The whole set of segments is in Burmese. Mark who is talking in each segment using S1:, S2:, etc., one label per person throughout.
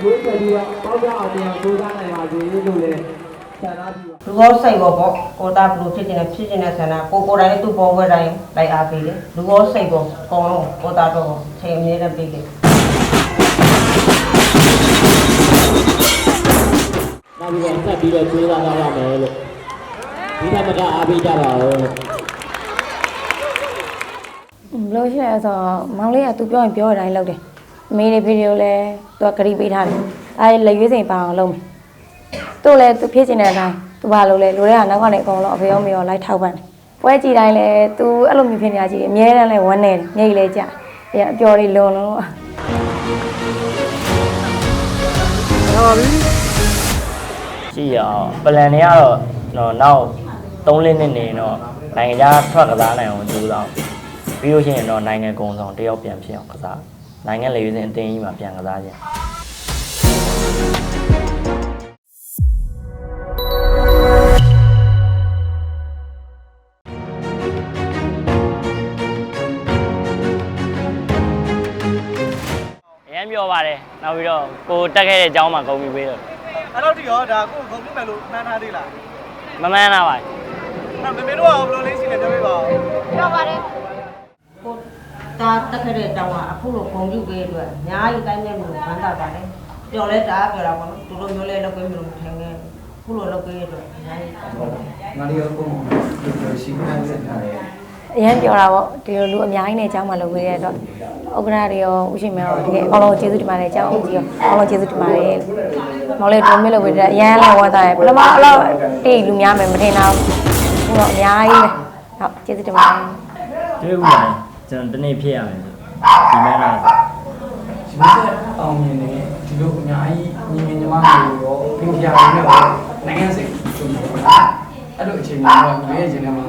S1: ရွေးချယ်ပြီးတော့ပေါက်ကြအောင်ပြန်ကြိုးစားနိုင်ပါစေလို့လည်းဆန္ဒပြုပါ
S2: လူကောစိတ်ကောပေါ့ကိုသားဘလို့ဖြစ်နေဖြစ်နေတဲ့ဆန္ဒကိုကိုယ်တိုင်သူ့ပေါ်ဝဲတိုင်းလိုက်အားပေးတယ်လူကောစိတ်ကောအကုန်လုံးကိုသားတော့ချိန်အမြဲတမ်းပေးတယ်
S1: နောက်ပြီးတော့ဆက်ပြီးတော့ကြိုးစားကြရမယ်လို့ဒီထက်မကအားပေးကြပါဦးလို့
S3: ဘလို့ရှိလဲဆိုတော့မောင်လေးကသူပြောရင်ပြောတဲ့အတိုင်းလုပ်တယ် အမေလေးဗီဒီယိုလဲသူကဂရီပေးထားတယ်အဲလက်ရွေးစိန်ပါအောင်လုပ်မယ်သူ့လဲသူဖြစ်ချင်တဲ့အတိုင်းသူဘာလုပ်လဲလူတွေကနောက်ကနေအကုန်လုံးအဖေရောမေရောလိုက်ထောက်ပံ့တယ်ပွဲကြည့်တိုင်းလဲသူအဲ့လိုမျိုးဖြစ်နေတာကြည့်အများတန်းလဲဝမ်းနေတယ်ညိတ်လဲကြအဲ့အပျော်တွေလွန်လုံး
S4: ရှိရအောင်ပလန်တွေကတော့တော့နောက်3လနှစ်နေတော့နိုင်ငံခြားထွက်ကစားနိုင်အောင်ကြိုးစားပြီးလို့ရှိရင်တော့နိုင်ငံကုံဆောင်တယောက်ပြန်ဖြစ်အောင်ကစား နိုင်ငံလေယူစဉ်အသင်းကြီးမှာပြန်ကစားခြင်းအရင်ပြောပါတယ်နောက်ပြီးတော့ကိုတက်ခဲ့တဲ့အကြောင်းမှာဂုဏ်ပြုပေးတော့
S5: အဲ့တော့ဒီရောဒါကိုခုံပြမယ်လို့နှမ်းထားသေးလား
S4: မမှန်တာပါ
S5: အဲ့မမေတို့ကဘယ်လိုလေးစီလဲပြောပြပါဦး
S2: ကို သားတက်ခဲ့တဲ့တောင်ကအခုလိုဂုံပြုပေးအတွက်အများကြီးတိုင်းမဲ့မျိုးဘန်းတာပါတယ်ပျော်လဲတာပျော်တာပေါ့နော်တို့လိုမျိုးလဲလောက်ပေးမျိုးမထိုင်ခဲ့ခုလိုလောက်ပေးအတွက်အများကြီး
S6: ငါတို့ရောပုံလို့ရှိမှန်းစက်ထားတယ်
S3: အရင်ပြောတာပေါ့ဒီလိုလူအများကြီးနဲ့အကြောင်းမှလုပ်ပေးရတော့ဥက္ကရာတွေရောဥရှင်မေရောတကယ်အကောင်လုံးကျေးဇူးတင်ပါတယ်အကြောင်းကြီးရောအကောင်လုံးကျေးဇူးတင်ပါတယ်မောင်လေးတွင်းမဲ့လုပ်ပေးတဲ့အရင်လည်းဝါသားရယ်ပထမအလောက်တိတ်လူများမယ်မထင်တော့ဘူးတော့အများကြီးပဲဟုတ်ကျေးဇူးတင်ပါတယ်
S4: ကျေးဇူးပါ ကျွန်တော်တနေ့ဖြစ်ရမယ်ဒီမဲ့လား
S6: ဒီလိုဆက်အောင်မြင်နေဒီလိုအများကြီးညီငယ်ညီမတွေရောခင်ဗျာတွေနဲ့ရောနိုင်ငံစိတ်ဆိုပြီးတော့အဲ့လိုအခြေအနေတော့ဒီရဲ့ခြင်းထဲမှာ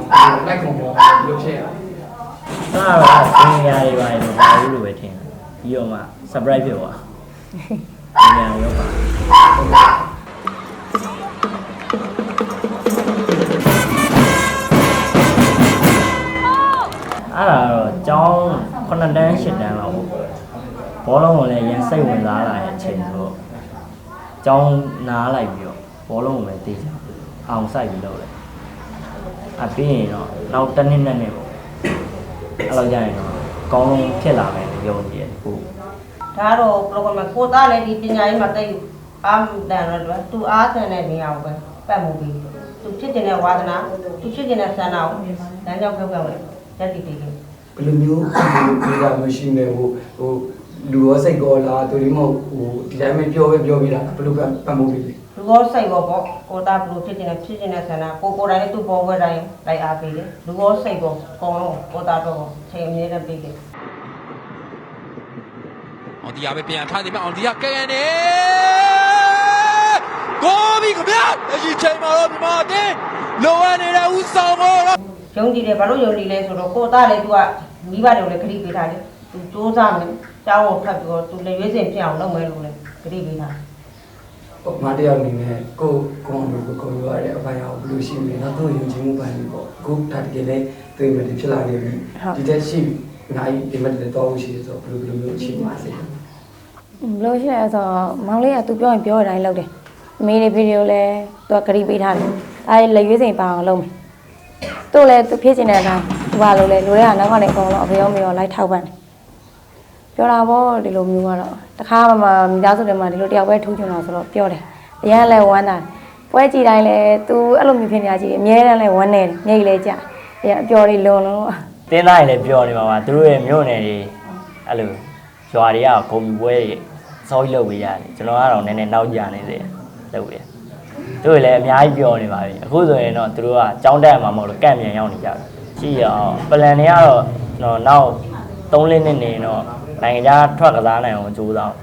S6: လိုက်ကုန်တော့ဒီလိုဖြစ်ရ
S4: အဲ့ဒါတော့သင်ရတွေပါလို့ဘာလို့လို့ပဲထင်တယ်ပြီးတော့မှ surprise ဖြစ်သွားသင်ရရောပါ ကျောင်း9တန်း10တန်းလောက်ပေါ့ဘောလုံးကိုလည်းရန်စိတ်ဝင်စားလာတဲ့အချိန်ဆိုတော့ကျောင်းနားလိုက်ပြီးတော့ဘောလုံးကိုပဲတေးချအောင်စိုက်ပြီးလုပ်တယ်အပြီးရင်တော့နောက်တစ်နှစ်နဲ့နဲ့ပေါ့အဲ့လိုကြရင်တော့အကောင်းဆုံးဖြစ်လာမယ်လို့ယုံကြည်တယ်ဟုတ်
S2: ဒါတော့ program မှာကိုသားလည်းဒီပညာရေးမှာတိတ်အားတန်တော့သူအားတန်တဲ့နေရာကိုပဲပတ်မှုပြီးသူဖြစ်တဲ့ဝါသနာသူဖြစ်တဲ့ဆန္ဒကိုလမ်းကြောင်းပြောပြမယ်တက်တည်တည်
S6: ဘယ်လိုမျိုးဟိုဒီကမျိုးရှိနေဟိုဟိုလူရောစိတ်ကောလားတူဒီမဟုတ်ဟိုဒီတိုင်းပဲပြောပဲပြောပြတာဘယ်လိုကပတ်မှုပြီလဲ
S2: လူကောစိတ်ကောပေါ့ကိုသားဘလို့ဖြစ်တဲ့ဖြစ်တဲ့ဆန္ဒကိုကိုယ်တိုင်သူ့ပေါ်ဝဲတိုင်းလိုက်အားပေးတယ်လူကောစိတ်ကောအကုန်လုံးကိုသားတော့ချိန်အမြဲတမ်းပေးတယ်
S7: အောင်တရားပဲပြန်ထားတယ်ဗျအောင်တရားကဲကန်နေကိုဘီခင်ဗျာအကြီးချိန်မှာတော့ဒီမှာတင်းလောရနေတဲ့ဦးဆောင်ကိုတော့
S2: ယုံကြည်တယ်ဘာလို့ယုံကြည်လဲဆိုတော့ကိုသားလည်းသူကမိဘတွေလည်းခရီးပေးထားတယ်သူစူးစမ်းမယ်ကျောင်းကိုဖတ်ပြီးတော့သူလည်းရွေးစင်ဖြစ်အောင်လုပ်မယ်လို့လည်းခရီးပေးထား
S6: ဟိုငါတယောက်အနေနဲ့ကိုကိုကိုကိုကိုရတဲ့အပိုင်းအောင်ဘယ်လိုရှိမလဲနောက်တော့ယုံကြည်မှုပိုင်းပြီပေါ့အခုဒါတကယ်လဲသိမယ်ဖြစ်လာနေပြီဒီတက်ရှိငါဒီမဲ့တဲ့တော့ရှိဆိုဘယ်လိုဘယ်လိုမျိုးရှိပါစေ
S3: ဘလို့ရှိလဲဆိုတော့မောင်လေးကသူပြောရင်ပြောတဲ့အတိုင်းလုပ်တယ်အမေလေးဗီဒီယိုလဲသူကဂရီပေးထားတယ်အဲလက်ရွေးစိန်ပါအောင်လုပ်မယ် သူ့လဲသူဖြစ်ချင်တဲ့အတိုင်းသူဘာလုပ်လဲလူတွေကနောက်ကနေအကုန်လုံးအဖေရောမေရောလိုက်ထောက်ပံ့တယ်ပြောတာပေါ့ဒီလိုမျိုးကတော့တခါမှမမိသားစုတွေမှာဒီလိုတယောက်ပဲထူးချင်တော့ဆိုတော့ပြောတယ်အရင်လဲဝမ်းတာပွဲကြည့်တိုင်းလဲသူအဲ့လိုမျိုးဖြစ်နေတာကြည့်အများတန်းလဲဝမ်းနေတယ်ညိတ်လဲကြအဲ့အပျော်တွေလွန်လုံး
S4: တင်းသားတွေလည်းပြောနေပါပါသူတို့ရဲ့မြို့နယ်တွေအဲ့လိုရွာတွေကဂုံပြပွဲတွေစောကြီးလုပ်ပေးရတယ်ကျွန်တော်ကတော့နည်းနည်းနောက်ကျနေသေးတယ်လုပ်ပေးသူ တို့လည်းအများကြီးပြောနေပါပြီအခုဆိုရင်တော့သူတို့ကကြောင်းတက်မှာမဟုတ်လို့ကန့်မြန်ရောက်နေကြတယ်ရှိရအောင်ပလန်တွေကတော့တော့နောက်3လနှစ်နေတော့နိုင်ငံခြားထွက်ကစားနိုင်အောင်ကြိုးစား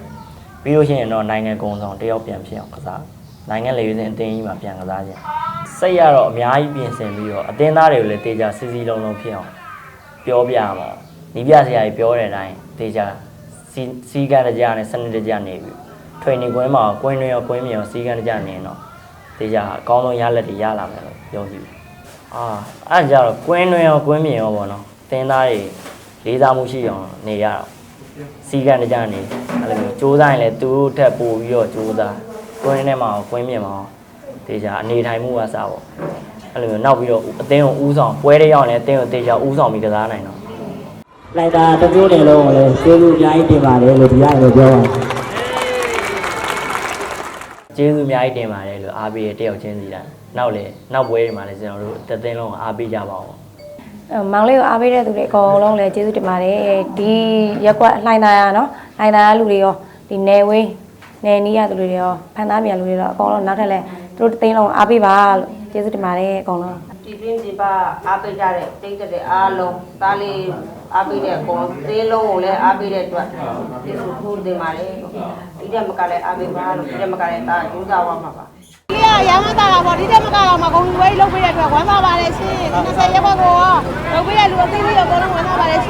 S4: ပြီးလို့ရှိရင်တော့နိုင်ငံကုံဆောင်တယောက်ပြန်ဖြစ်အောင်ကစားနိုင်ငံလေယူစဉ်အသင်းကြီးမှာပြန်ကစားခြင်းစိတ်ရတော့အများကြီးပြင်ဆင်ပြီးတော့အသင်းသားတွေကိုလည်းတေချာစီစီလုံးလုံးဖြစ်အောင်ပြောပြမှာနီးပြဆရာကြီးပြောတဲ့အတိုင်းတေချာစီစီကန်းတကြနဲ့စနစ်တကြနေပြီထွေနေကွင်းမှာကွင်းတွင်ရောကွင်းမြေရောစီကန်းတကြနေရင်တော့ တေချာအကောင်းဆုံးရလက်တွေရလာမယ်လို့ယုံကြည်တယ်အာအဲ့ဒါကြတော့ကွင်းတွင်ရောကွင်းမြေရောပေါ့နော်တင်းသားတွေလေးစားမှုရှိအောင်နေရတော့စီကံတကြနေအဲ့လိုမျိုးစူးစမ်းရင်လည်းသူတို့ထက်ပိုပြီးတော့စူးစမ်းကွင်းထဲမှာကွင်းမြင်မှာတေချာအနေထိုင်မှုကစားပေါ့အဲ့လိုမျိုးနောက်ပြီးတော့အသင်းကိုဥဆောင်ပွဲတွေရောက်ရင်လည်းအသင်းကိုတေချာဥဆောင်ပြီးကစားနိုင်တော့
S1: လိုက်တာတစ်မျိုးနဲ့လုံးကိုလည်းကျေးဇူးအများကြီးတင်ပါတယ်လို့ဒီရတယ်ပြောပါတယ်
S4: ကျေးဇူးအများကြီးတင်ပါတယ်လို့အားပေးရတယောက်ချင်းစီတာနောက်လေနောက်ပွဲတွေမှာလည်းကျွန်တော်တို့တစ်သိန်းလုံးအားပေးကြပါဦး
S3: အဲမောင်လေးကိုအားပေးတဲ့သူတွေအကုန်လုံးလည်းကျေးဇူးတင်ပါတယ်ဒီရက်ကွက်လှိုင်းသားရနော်လှိုင်းသားရလူတွေရောဒီနယ်ဝေးနယ်နီးရသူတွေရောဖန်သားမြန်လူတွေရောအကုန်လုံးနောက်ထပ်လည်းသူတို့တစ်သိန်းလုံးအားပေးပါလို့ကျေးဇူးတင်ပါတယ်အကုန်လုံး
S2: ဒီပြင်းဒီပါအားပေးကြတဲ့တိတ်တဲ့အားလုံးသားလေးအားပေးတဲ့ကောင်သေးလုံးကိုလည်းအားပေးတဲ့အတွက်ဒီလိုထိုးတင်ပါလေဒီတက်မကလည်းအားပေးပါလို့ဒီတက်မကလည်းဒါကျူးစားသွားမှာပါ
S8: ဒီကရမ်းမတာတာပေါ့ဒီတက်မကတော့မကုန်ဝဲလုံးပေးတဲ့အတွက်ဝမ်းသာပါတယ်ရှင်20ရက်ဘက်ကိုလုပ်ပေးတဲ့လူအသိလေးအကုန်လုံးဝမ်းသာပါတယ်